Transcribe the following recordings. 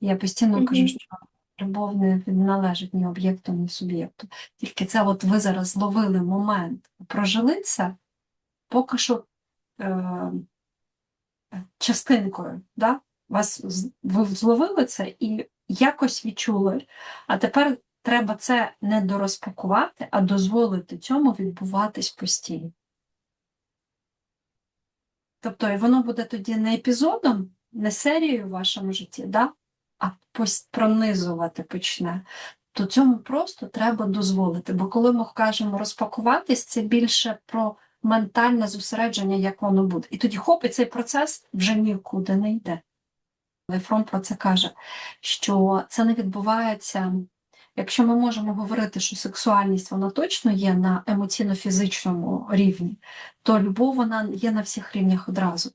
Я постійно Мгм. кажу, що любов не належить ні об'єкту, ні суб'єкту. Тільки це от ви зараз зловили момент, прожили це поки що е, частинкою. Да? Вас, ви зловили це і якось відчули. А тепер треба це не дорозпакувати, а дозволити цьому відбуватись постійно. Тобто і воно буде тоді не епізодом, не серією в вашому житті, да? А пронизувати почне. То цьому просто треба дозволити. Бо коли ми кажемо розпакуватись, це більше про ментальне зосередження, як воно буде. І тоді хоп, і цей процес вже нікуди не йде. Лейфрон про це каже, що це не відбувається. Якщо ми можемо говорити, що сексуальність вона точно є на емоційно-фізичному рівні, то любов вона є на всіх рівнях одразу.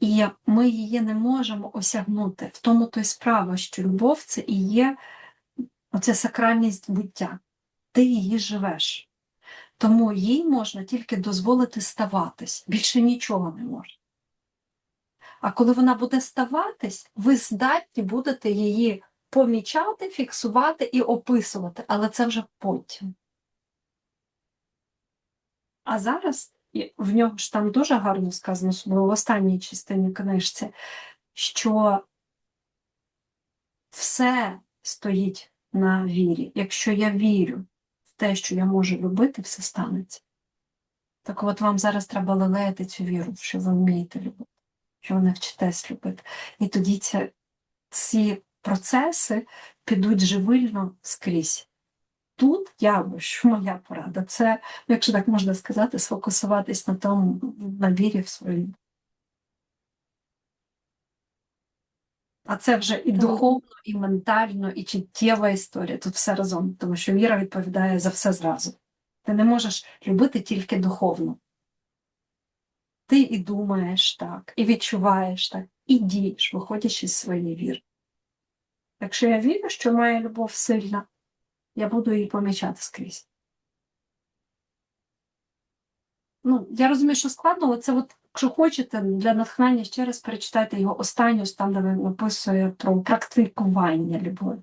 І ми її не можемо осягнути. В тому то й справа, що любов це і є оця сакральність буття. Ти її живеш. Тому їй можна тільки дозволити ставатись, більше нічого не можна. А коли вона буде ставатись, ви здатні будете її помічати, фіксувати і описувати, але це вже потім. А зараз в нього ж там дуже гарно сказано, особливо в останній частині книжці, що все стоїть на вірі. Якщо я вірю в те, що я можу любити, все станеться. Так от вам зараз треба лелеяти цю віру, що ви вмієте любити, що ви навчитесь любити. І тоді ці процеси підуть живильно скрізь. Тут я би, що моя порада, це, якщо так можна сказати, сфокусуватись на тому, на вірі в свою. А це вже і духовно, і ментально, і чуттєва історія. Тут все разом, тому що віра відповідає за все зразу. Ти не можеш любити тільки духовно. Ти і думаєш так, і відчуваєш так, і дієш, виходячи з своєї віри. Якщо я вірю, що моя любов сильна, я буду її помічати скрізь. Ну, я розумію, що складно, але це от, якщо хочете, для натхнення ще раз перечитайте його останню, там, де він описує про практикування любові.